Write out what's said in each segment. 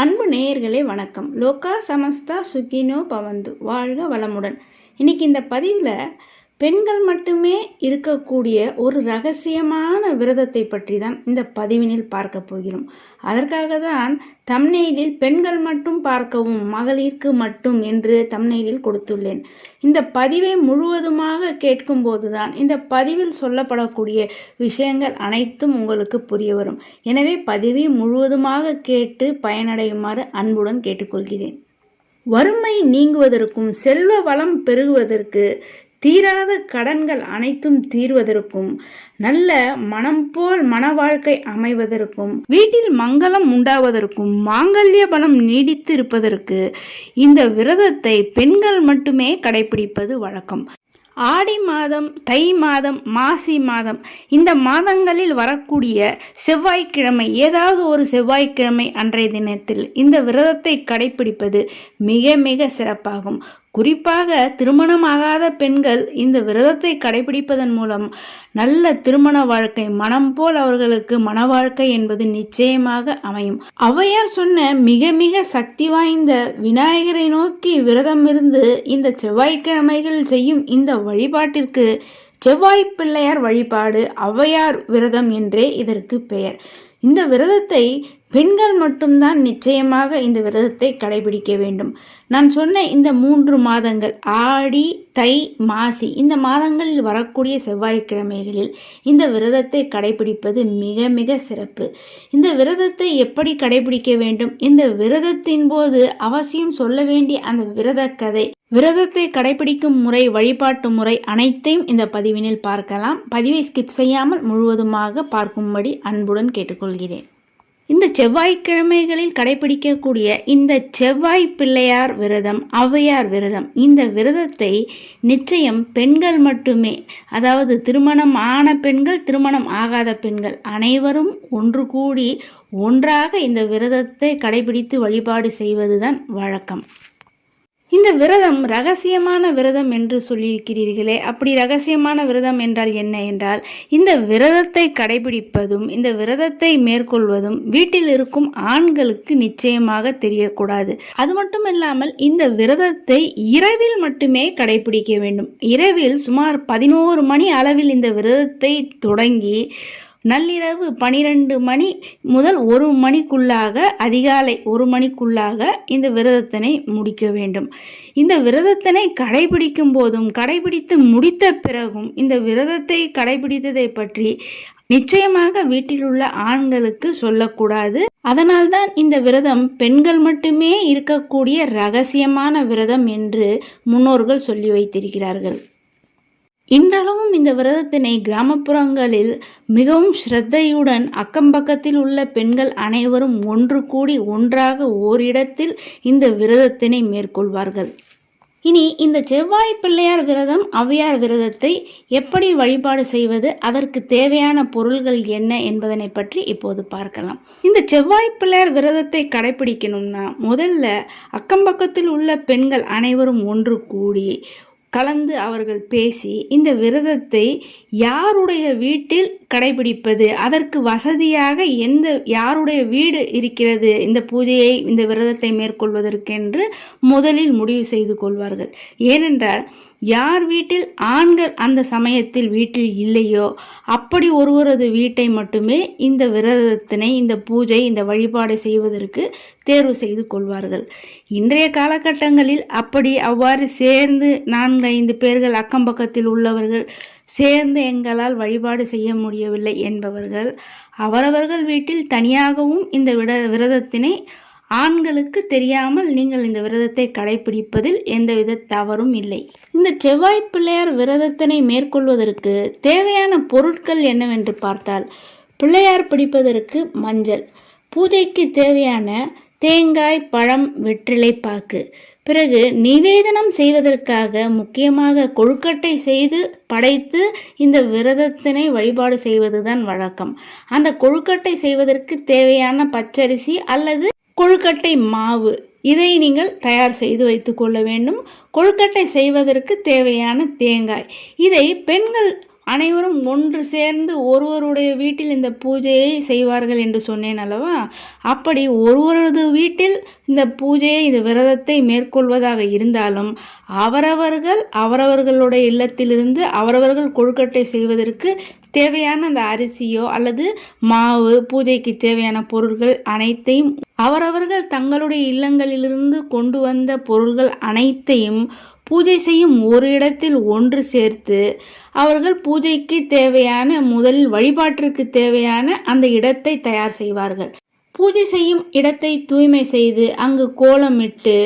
அன்பு நேயர்களே வணக்கம். லோகா சமஸ்தா சுகினோ பவந்து. வாழ்க வளமுடன். இன்னைக்கு இந்த பதிவில் பெண்கள் மட்டுமே இருக்கக்கூடிய ஒரு ரகசியமான விரதத்தை பற்றி தான் இந்த பதிவினில் பார்க்க போகிறோம். அதற்காக தான் தம்னெயிலில் பெண்கள் மட்டும் பார்க்கவும் மகளிருக்கு மட்டும் என்று தம்னெயிலில் கொடுத்துள்ளேன். இந்த பதிவை முழுவதுமாக கேட்கும்போது தான் இந்த பதிவில் சொல்லப்படக்கூடிய விஷயங்கள் அனைத்தும் உங்களுக்கு புரிய வரும். எனவே பதிவை முழுவதுமாக கேட்டு பயனடையுமாறு அன்புடன் கேட்டுக்கொள்கிறேன். வறுமை நீங்குவதற்கும் செல்வ வளம் பெருகுவதற்கு தீராத கடன்கள் அனைத்தும் தீர்வதற்கும் நல்ல மனம் போல் மன வாழ்க்கை அமைவதற்கும் வீட்டில் மங்களம் உண்டாவதற்கும் மாங்கல்ய பலம் நீடித்து இருப்பதற்கு இந்த விரதத்தை பெண்கள் மட்டுமே கடைபிடிப்பது வழக்கம். ஆடி மாதம் தை மாதம் மாசி மாதம் இந்த மாதங்களில் வரக்கூடிய செவ்வாய்க்கிழமை ஏதாவது ஒரு செவ்வாய்க்கிழமை அன்றைய தினத்தில் இந்த விரதத்தை கடைபிடிப்பது மிக மிக சிறப்பாகும். குறிப்பாக திருமணமாகாத பெண்கள் இந்த விரதத்தை கடைபிடிப்பதன் மூலம் நல்ல திருமண வாழ்க்கை மனம் போல் அவர்களுக்கு மன வாழ்க்கை என்பது நிச்சயமாக அமையும். ஔவையார் சொன்ன மிக மிக சக்தி வாய்ந்த விநாயகரை நோக்கி விரதம் இருந்து இந்த செவ்வாய்க்கிழமைகள் செய்யும் இந்த வழிபாட்டிற்கு செவ்வாய் பிள்ளையார் வழிபாடு ஔவையார் விரதம் என்றே இதற்கு பெயர். இந்த விரதத்தை பெண்கள் மட்டும்தான் நிச்சயமாக இந்த விரதத்தை கடைபிடிக்க வேண்டும். நான் சொன்ன இந்த மூன்று மாதங்கள் ஆடி தை மாசி இந்த மாதங்களில் வரக்கூடிய செவ்வாய்க்கிழமைகளில் இந்த விரதத்தை கடைபிடிப்பது மிக மிக சிறப்பு. இந்த விரதத்தை எப்படி கடைபிடிக்க வேண்டும்? இந்த விரதத்தின் போது அவசியம் சொல்ல வேண்டிய அந்த விரத கதை விரதத்தை கடைபிடிக்கும் முறை வழிபாட்டு முறை அனைத்தையும் இந்த பதிவினில் பார்க்கலாம். பதிவை ஸ்கிப் செய்யாமல் முழுவதுமாக பார்க்கும்படி அன்புடன் கேட்டுக்கொள்கிறேன். இந்த செவ்வாய்க்கிழமைகளில் கடைபிடிக்கக்கூடிய இந்த செவ்வாய் பிள்ளையார் விரதம் ஔவையார் விரதம் இந்த விரதத்தை நிச்சயம் பெண்கள் மட்டுமே அதாவது திருமணம் ஆன பெண்கள் திருமணம் ஆகாத பெண்கள் அனைவரும் ஒன்று கூடி ஒன்றாக இந்த விரதத்தை கடைபிடித்து வழிபாடு செய்வதுதான் வழக்கம். இந்த விரதம் ரகசியமான விரதம் என்று சொல்லியிருக்கிறீர்களே. அப்படி ரகசியமான விரதம் என்றால் என்ன என்றால் இந்த விரதத்தை கடைபிடிப்பதும் இந்த விரதத்தை மேற்கொள்வதும் வீட்டில் இருக்கும் ஆண்களுக்கு நிச்சயமாக தெரியக்கூடாது. அது மட்டும் இல்லாமல் இந்த விரதத்தை இரவில் மட்டுமே கடைபிடிக்க வேண்டும். இரவில் சுமார் பதினோரு மணி அளவில் இந்த விரதத்தை தொடங்கி நள்ளிரவு பனிரெண்டு மணி முதல் ஒரு மணிக்குள்ளாக அதிகாலை ஒரு மணிக்குள்ளாக இந்த விரதத்தினை முடிக்க வேண்டும். இந்த விரதத்தினை கடைபிடிக்கும் போதும் கடைபிடித்து முடித்த பிறகும் இந்த விரதத்தை கடைபிடித்ததை பற்றி நிச்சயமாக வீட்டில் உள்ள ஆண்களுக்கு சொல்லக்கூடாது. அதனால்தான் இந்த விரதம் பெண்கள் மட்டுமே இருக்கக்கூடிய ரகசியமான விரதம் என்று முன்னோர்கள் சொல்லி வைத்திருக்கிறார்கள். இன்றளவும் இந்த விரதத்தினை கிராமப்புறங்களில் மிகவும் ஸ்ரத்தையுடன் அக்கம்பக்கத்தில் உள்ள பெண்கள் அனைவரும் ஒன்று கூடி ஒன்றாக ஓரிடத்தில் இந்த விரதத்தினை மேற்கொள்வார்கள். இனி இந்த செவ்வாய் பிள்ளையார் விரதம் ஔவையார் விரதத்தை எப்படி வழிபாடு செய்வது அதற்கு தேவையான பொருள்கள் என்ன என்பதனை பற்றி இப்போது பார்க்கலாம். இந்த செவ்வாய் பிள்ளையார் விரதத்தை கடைபிடிக்கணும்னா முதல்ல அக்கம்பக்கத்தில் உள்ள பெண்கள் அனைவரும் ஒன்று கூடி கலந்து அவர்கள் பேசி இந்த விரதத்தை யாருடைய வீட்டில் கடைபிடிப்பது. அதற்கு வசதியாக எந்த யாருடைய வீடு இருக்கிறது? இந்த பூஜையை இந்த விரதத்தை மேற்கொள்வதற்கென்று முதலில் முடிவு செய்து கொள்வார்கள். ஏனென்றால் யார் வீட்டில் ஆண்கள் அந்த சமயத்தில் வீட்டில் இல்லையோ அப்படி ஒருவரது வீட்டை மட்டுமே இந்த விரதத்தினை இந்த பூஜை இந்த வழிபாடு செய்வதற்கு தேர்வு செய்து கொள்வார்கள். இன்றைய காலகட்டங்களில் அப்படி அவ்வாறு சேர்ந்து நான்கு ஐந்து பேர்கள் அக்கம் பக்கத்தில் உள்ளவர்கள் சேர்ந்து எங்களால் வழிபாடு செய்ய முடியவில்லை என்பவர்கள் அவரவர்கள் வீட்டில் தனியாகவும் இந்த விட விரதத்தினை ஆண்களுக்கு தெரியாமல் நீங்கள் இந்த விரதத்தை கடைபிடிப்பதில் எந்தவித தவறும் இல்லை. இந்த செவ்வாய் பிள்ளையார் விரதத்தினை மேற்கொள்வதற்கு தேவையான பொருட்கள் என்னவென்று பார்த்தால் பிள்ளையார் பிடிப்பதற்கு மஞ்சள் பூஜைக்கு தேவையான தேங்காய் பழம் வெற்றிலை பாக்கு. பிறகு நிவேதனம் செய்வதற்காக முக்கியமாக கொழுக்கட்டை செய்து படைத்து இந்த விரதத்தினை வழிபாடு செய்வதுதான் வழக்கம். அந்த கொழுக்கட்டை செய்வதற்கு தேவையான பச்சரிசி அல்லது கொழுக்கட்டை மாவு. இதை நீங்கள் தயார் செய்து வைத்துக்கொள்ள வேண்டும். கொழுக்கட்டை செய்வதற்கு தேவையான தேங்காய். இதை பெண்கள் அனைவரும் ஒன்று சேர்ந்து ஒருவருடைய வீட்டில் இந்த பூஜையை செய்வார்கள் என்று சொன்னேன் அல்லவா? அப்படி ஒருவரது வீட்டில் இந்த பூஜையை இந்த விரதத்தை மேற்கொள்வதாக இருந்தாலும் அவரவர்கள் அவரவர்களுடைய இல்லத்திலிருந்து அவரவர்கள் கொழுக்கட்டை செய்வதற்கு தேவையான அந்த அரிசியோ அல்லது மாவு பூஜைக்கு தேவையான பொருட்கள் அனைத்தையும் அவரவர்கள் தங்களுடைய இல்லங்களிலிருந்து கொண்டு வந்த பொருள்கள் அனைத்தையும் பூஜை செய்யும் ஒரு இடத்தில் ஒன்று சேர்த்து அவர்கள் பூஜைக்கு தேவையான முதலில் வழிபாட்டிற்கு தேவையான அந்த இடத்தை தயார் செய்வார்கள். பூஜை செய்யும் இடத்தை தூய்மை செய்து அங்கு கோலமிட்டு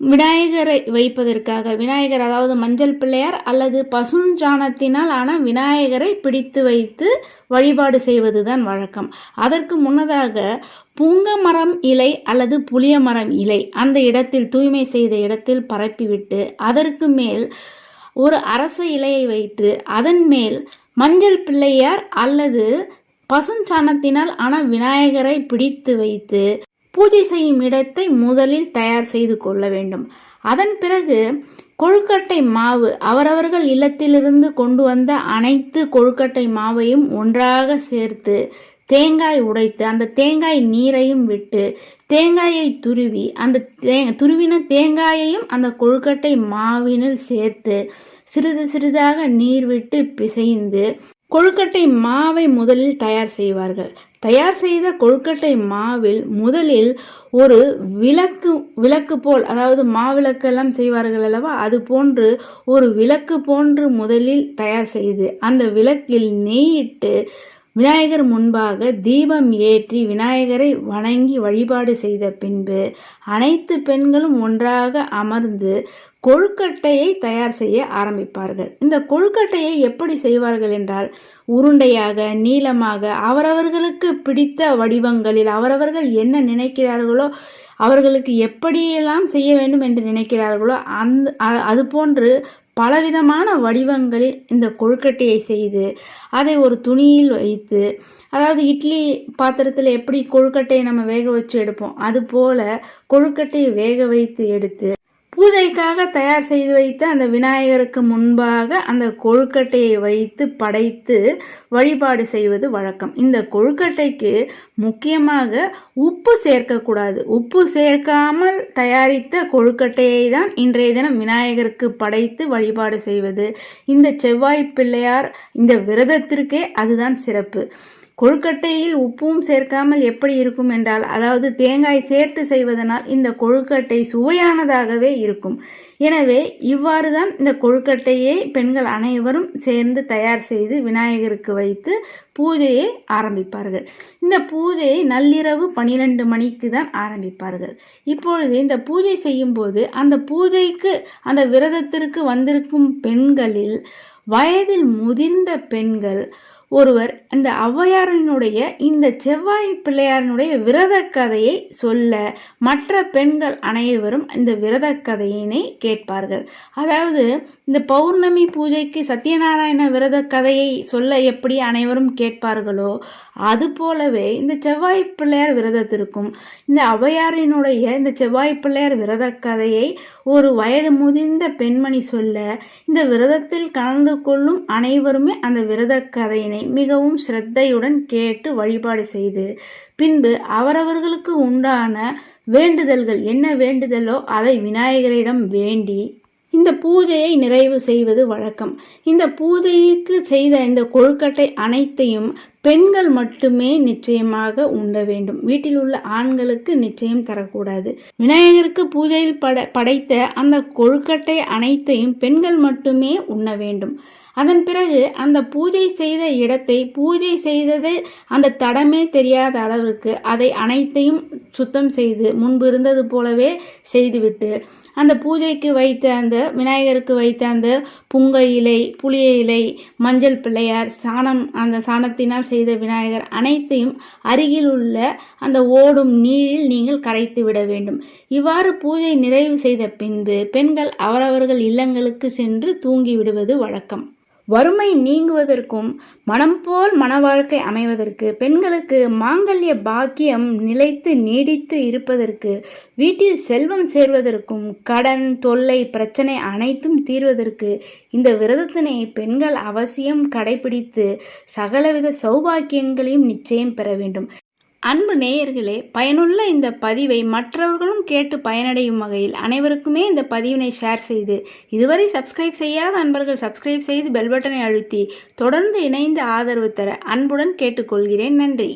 விநாயகரை வைப்பதற்காக விநாயகர் அதாவது மஞ்சள் பிள்ளையார் அல்லது பசுஞ்சாணத்தினால் ஆன விநாயகரை பிடித்து வைத்து வழிபாடு செய்வதுதான் வழக்கம். அதற்கு முன்னதாக புங்க மரம் இலை அல்லது புளிய மரம் இலை அந்த இடத்தில் தூய்மை செய்த இடத்தில் பரப்பிவிட்டு அதற்கு மேல் ஒரு அரச இலையை வைத்து அதன் மேல் மஞ்சள் பிள்ளையார் அல்லது பசுஞ்சாணத்தினால் ஆன விநாயகரை பிடித்து வைத்து பூஜை செய்யும் இடத்தை முதலில் தயார் செய்து கொள்ள வேண்டும். அதன் பிறகு கொழுக்கட்டை மாவு அவரவர்கள் இல்லத்திலிருந்து கொண்டு வந்த அனைத்து கொழுக்கட்டை மாவையும் ஒன்றாக சேர்த்து தேங்காய் உடைத்து அந்த தேங்காய் நீரையும் விட்டு தேங்காயை துருவி அந்த தே துருவின தேங்காயையும் அந்த கொழுக்கட்டை மாவினில் சேர்த்து சிறிது சிறிதாக நீர் விட்டு பிசைந்து கொழுக்கட்டை மாவை முதலில் தயார் செய்வார்கள். தயார் செய்த கொழுக்கட்டை மாவில் முதலில் ஒரு விளக்கு விளக்கு போல் அதாவது மாவிளக்கெல்லாம் செய்வார்கள் அல்லவா? அது போன்று ஒரு விளக்கு போன்று முதலில் தயார் செய்து அந்த விளக்கில் நெய்யிட்டு விநாயகர் முன்பாக தீபம் ஏற்றி விநாயகரை வணங்கி வழிபாடு செய்த பின்பு அனைத்து பெண்களும் ஒன்றாக அமர்ந்து கொழுக்கட்டையை தயார் செய்ய ஆரம்பிப்பார்கள். இந்த கொழுக்கட்டையை எப்படி செய்வார்கள் என்றால் உருண்டையாக நீளமாக அவரவர்களுக்கு பிடித்த வடிவங்களில் அவரவர்கள் என்ன நினைக்கிறார்களோ அவர்களுக்கு எப்படியெல்லாம் செய்ய வேண்டும் என்று நினைக்கிறார்களோ அந்த அது போன்று பலவிதமான வடிவங்களில் இந்த கொழுக்கட்டையை செய்து அதை ஒரு துணியில் வைத்து அதாவது இட்லி பாத்திரத்தில் எப்படி கொழுக்கட்டையை நம்ம வேக வச்சு எடுப்போம் அதுபோல் கொழுக்கட்டையை வேக வைத்து எடுத்து பூஜைக்காக தயார் செய்து வைத்த அந்த விநாயகருக்கு முன்பாக அந்த கொழுக்கட்டையை வைத்து படைத்து வழிபாடு செய்வது வழக்கம். இந்த கொழுக்கட்டைக்கு முக்கியமாக உப்பு சேர்க்கக்கூடாது. உப்பு சேர்க்காமல் தயாரித்த கொழுக்கட்டையை தான் இன்றைய தினம் விநாயகருக்கு படைத்து வழிபாடு செய்வது. இந்த செவ்வாய் பிள்ளையார் இந்த விரதத்திற்கே அதுதான் சிறப்பு. கொழுக்கட்டையில் உப்பும் சேர்க்காமல் எப்படி இருக்கும் என்றால் அதாவது தேங்காய் சேர்த்து செய்வதனால் இந்த கொழுக்கட்டை சுவையானதாகவே இருக்கும். எனவே இவ்வாறு தான் இந்த கொழுக்கட்டையை பெண்கள் அனைவரும் சேர்ந்து தயார் செய்து விநாயகருக்கு வைத்து பூஜையை ஆரம்பிப்பார்கள். இந்த பூஜையை நள்ளிரவு பனிரெண்டு மணிக்கு தான் ஆரம்பிப்பார்கள். இப்பொழுது இந்த பூஜை செய்யும்போது அந்த பூஜைக்கு அந்த விரதத்திற்கு வந்திருக்கும் பெண்களில் வயதில் முதிர்ந்த பெண்கள் ஒருவர் இந்த ஔவையாரினுடைய இந்த செவ்வாய் பிள்ளையாரினுடைய விரத கதையை சொல்ல மற்ற பெண்கள் அனைவரும் இந்த விரத கதையினை கேட்பார்கள். அதாவது இந்த பௌர்ணமி பூஜைக்கு சத்யநாராயண விரத கதையை சொல்ல எப்படி அனைவரும் கேட்பார்களோ அது போலவே இந்த செவ்வாய் பிள்ளையார் விரதத்திற்கும் இந்த ஔவையாரினுடைய இந்த செவ்வாய் பிள்ளையார் விரத கதையை ஒரு வயது முதிர்ந்த பெண்மணி சொல்ல இந்த விரதத்தில் கலந்து கொள்ளும் அனைவருமே அந்த விரத கதையினை இறைவனை மிகவும் ஸ்ரத்தையுடன் கேட்டு வழிபாடு செய்து பின்பு அவரவர்களுக்கு உண்டான வேண்டுதல்கள் என்ன வேண்டுதலோ அதை விநாயகரிடம் வேண்டி இந்த பூஜையை நிறைவு செய்வது வழக்கம். இந்த பூஜைக்கு செய்த இந்த கொழுக்கட்டை அனைத்தையும் பெண்கள் மட்டுமே நிச்சயமாக உண்ண வேண்டும். வீட்டில் உள்ள ஆண்களுக்கு நிச்சயம் தரக்கூடாது. விநாயகருக்கு பூஜையில் பட படைத்த அந்த கொழுக்கட்டை அனைத்தையும் பெண்கள் மட்டுமே உண்ண வேண்டும். அதன் பிறகு அந்த பூஜை செய்த இடத்தை பூஜை செய்தது அந்த தடமே தெரியாத அளவிற்கு அதை அனைத்தையும் சுத்தம் செய்து முன்பு இருந்தது போலவே செய்துவிட்டு அந்த பூஜைக்கு வைத்த அந்த விநாயகருக்கு வைத்த அந்த புங்க இலை புளிய இலை மஞ்சள் பிள்ளையார் சாணம் அந்த சாணத்தினால் செய்த விநாயகர் அனைத்தையும் அருகில் உள்ள அந்த ஓடும் நீரில் நீங்கள் கரைத்து விட வேண்டும். இவ்வாறு பூஜை நிறைவு செய்த பின்பு பெண்கள் அவரவர்கள் இல்லங்களுக்கு சென்று தூங்கி விடுவது வழக்கம். வறுமை நீங்குவதற்கும் மனம் போல் மன வாழ்க்கை அமைவதற்கு பெண்களுக்கு மாங்கல்ய பாக்கியம் நிலைத்து நீடித்து இருப்பதற்கு வீட்டில் செல்வம் சேர்வதற்கும் கடன் தொல்லை பிரச்சனை அனைத்தும் தீர்வதற்கு இந்த விரதத்தினை பெண்கள் அவசியம் கடைபிடித்து சகலவித சௌபாக்கியங்களையும் நிச்சயம் பெற வேண்டும். அன்பு நேயர்களே பயனுள்ள இந்த பதிவை மற்றவர்களும் கேட்டு பயனடையும் வகையில் அனைவருக்குமே இந்த பதிவினை ஷேர் செய்து இதுவரை சப்ஸ்கிரைப் செய்யாத அன்பர்கள் சப்ஸ்கிரைப் செய்து பெல் பட்டனை அழுத்தி தொடர்ந்து இணைந்து ஆதரவு தர அன்புடன் கேட்டுக்கொள்கிறேன். நன்றி.